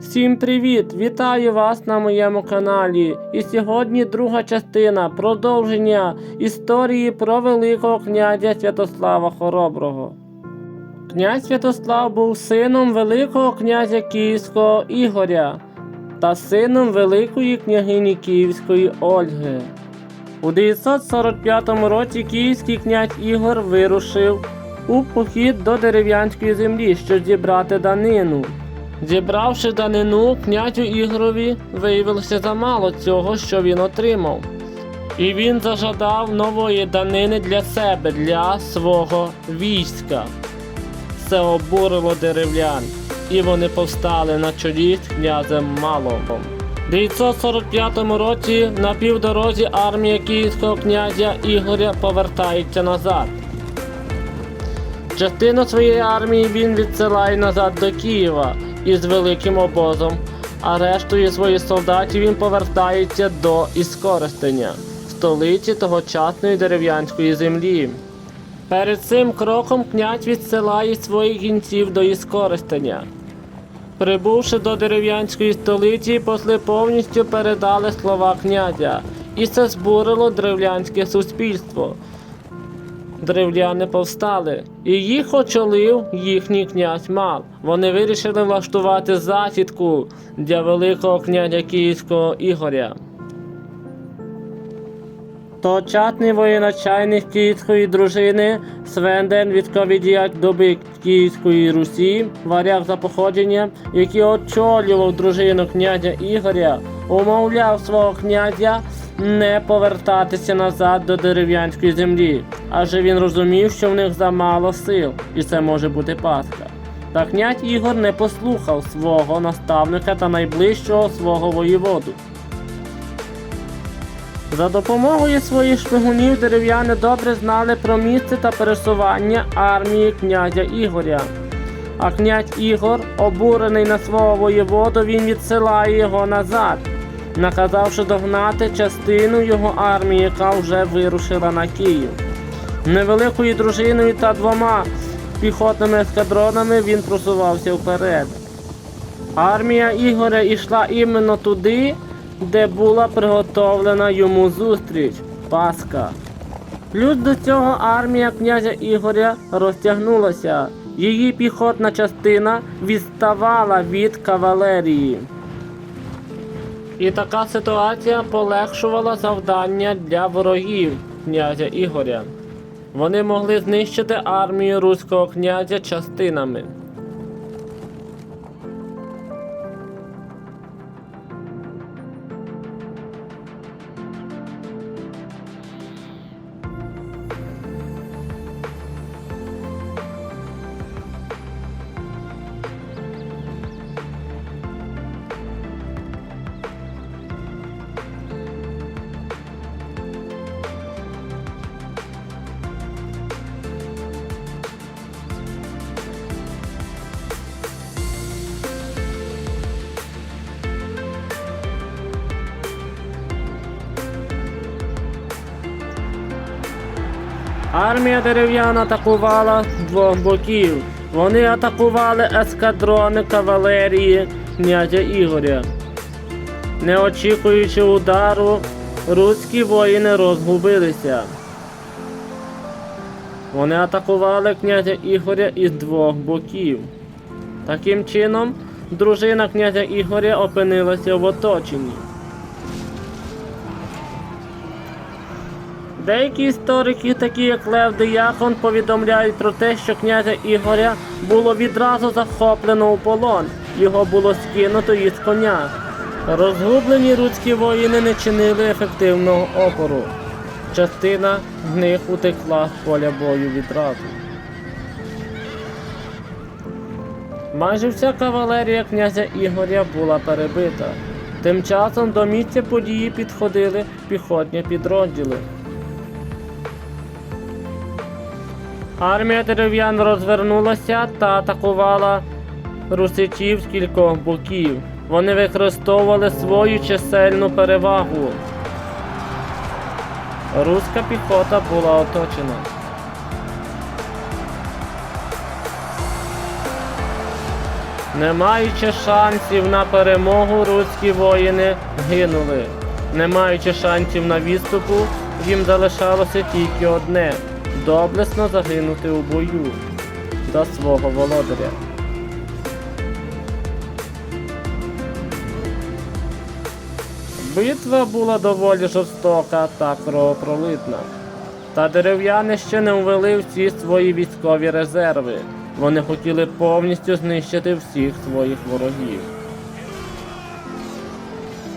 Всім привіт! Вітаю вас на моєму каналі. І сьогодні друга частина продовження історії про Великого князя Святослава Хороброго. Князь Святослав був сином Великого князя Київського Ігоря та сином Великої княгині Київської Ольги. У 945 році київський князь Ігор вирушив у похід до дерев'янської землі, щоб зібрати данину. Зібравши данину, князю Ігорові виявилося замало цього, що він отримав. І він зажадав нової данини для себе, для свого війська. Це обурило деревлян, і вони повстали на чолі з князем Маловом. У 945 році на півдорозі армія київського князя Ігоря повертається назад. Частину своєї армії він відсилає назад до Києва із великим обозом, а рештою своїх солдатів він повертається до Іскористення, столиці тогочасної дерев'янської землі. Перед цим кроком князь відсилає своїх гінців до Іскористення. Прибувши до дерев'янської столиці, посли повністю передали слова князя, і це збурило древлянське суспільство. Древляни повстали, і їх очолив їхній князь Мал. Вони вирішили влаштувати засідку для Великого князя Київського Ігоря. Тогочасний воєначальник київської дружини Свенден відповідяк доби Київської Русі, варяг за походження, який очолював дружину князя Ігоря, умовляв свого князя не повертатися назад до дерев'янської землі, адже він розумів, що в них замало сил, і це може бути пастка. Та князь Ігор не послухав свого наставника та найближчого свого воєводу. За допомогою своїх шпигунів дерев'яни добре знали про місце та пересування армії князя Ігоря. А князь Ігор, обурений на свого воєводу, він відсилає його назад, наказавши догнати частину його армії, яка вже вирушила на Київ. Невеликою дружиною та двома піхотними ескадронами він просувався вперед. Армія Ігоря йшла іменно туди, де була приготовлена йому зустріч Пасха. Плюс до цього армія князя Ігоря розтягнулася. Її піхотна частина відставала від кавалерії. І така ситуація полегшувала завдання для ворогів князя Ігоря. Вони могли знищити армію руського князя частинами. Армія дерев'яна атакувала з двох боків. Вони атакували ескадрони кавалерії князя Ігоря. Не очікуючи удару, руські воїни розгубилися. Вони атакували князя Ігоря із двох боків. Таким чином, дружина князя Ігоря опинилася в оточенні. Деякі історики, такі як Лев Дияхон, повідомляють про те, що князя Ігоря було відразу захоплено у полон, його було скинуто із коня. Розгублені руські воїни не чинили ефективного опору. Частина з них утекла з поля бою відразу. Майже вся кавалерія князя Ігоря була перебита. Тим часом до місця події підходили піхотні підрозділи. Армія дерев'ян розвернулася та атакувала русичів з кількох боків. Вони використовували свою чисельну перевагу. Руська піхота була оточена. Не маючи шансів на перемогу, руські воїни гинули. Не маючи шансів на відступу, їм залишалося тільки одне доблесно загинути у бою за свого володаря. Битва була доволі жорстока та кровопролитна. Та дерев'яни ще не ввели всі свої військові резерви. Вони хотіли повністю знищити всіх своїх ворогів.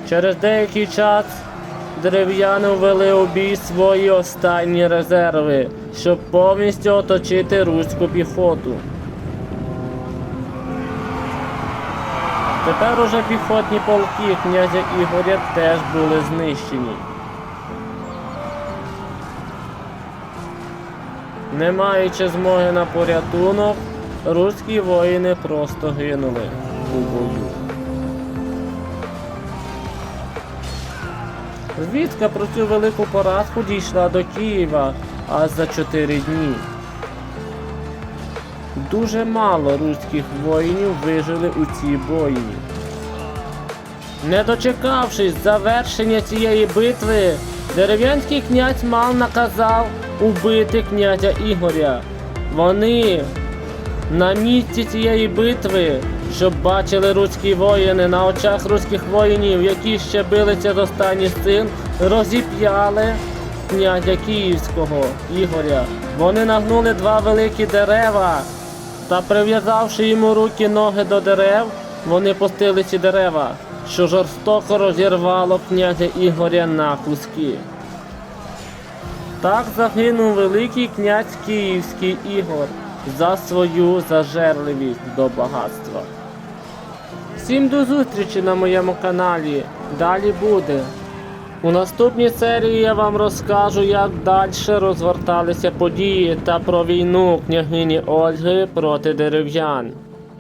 Через деякий час дерев'яни ввели у бій свої останні резерви, щоб повністю оточити руську піхоту. Тепер уже піхотні полки князя Ігоря теж були знищені. Не маючи змоги на порятунок, руські воїни просто гинули у бою. Звістка про цю велику поразку дійшла до Києва аж за чотири дні. Дуже мало руських воїнів вижили у цій бойні. Не дочекавшись завершення цієї битви, дерев'янський князь мав наказав убити князя Ігоря. Вони на місці цієї битви, щоб бачили руські воїни на очах руських воїнів, які ще билися з останніх сил, розіп'яли князя Київського Ігоря. Вони нагнули два великі дерева та прив'язавши йому руки ноги до дерев, вони пустили ці дерева, що жорстоко розірвало князя Ігоря на куски. Так загинув великий князь Київський Ігор за свою зажерливість до багатства. Всім до зустрічі на моєму каналі. Далі буде. У наступній серії я вам розкажу, як далі розгорталися події та про війну княгині Ольги проти дерев'ян.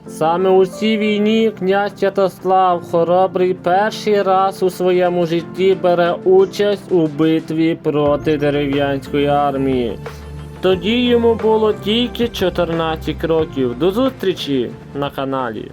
Саме у цій війні князь Святослав Хоробрий перший раз у своєму житті бере участь у битві проти дерев'янської армії. Тоді йому було тільки 14 років. До зустрічі на каналі.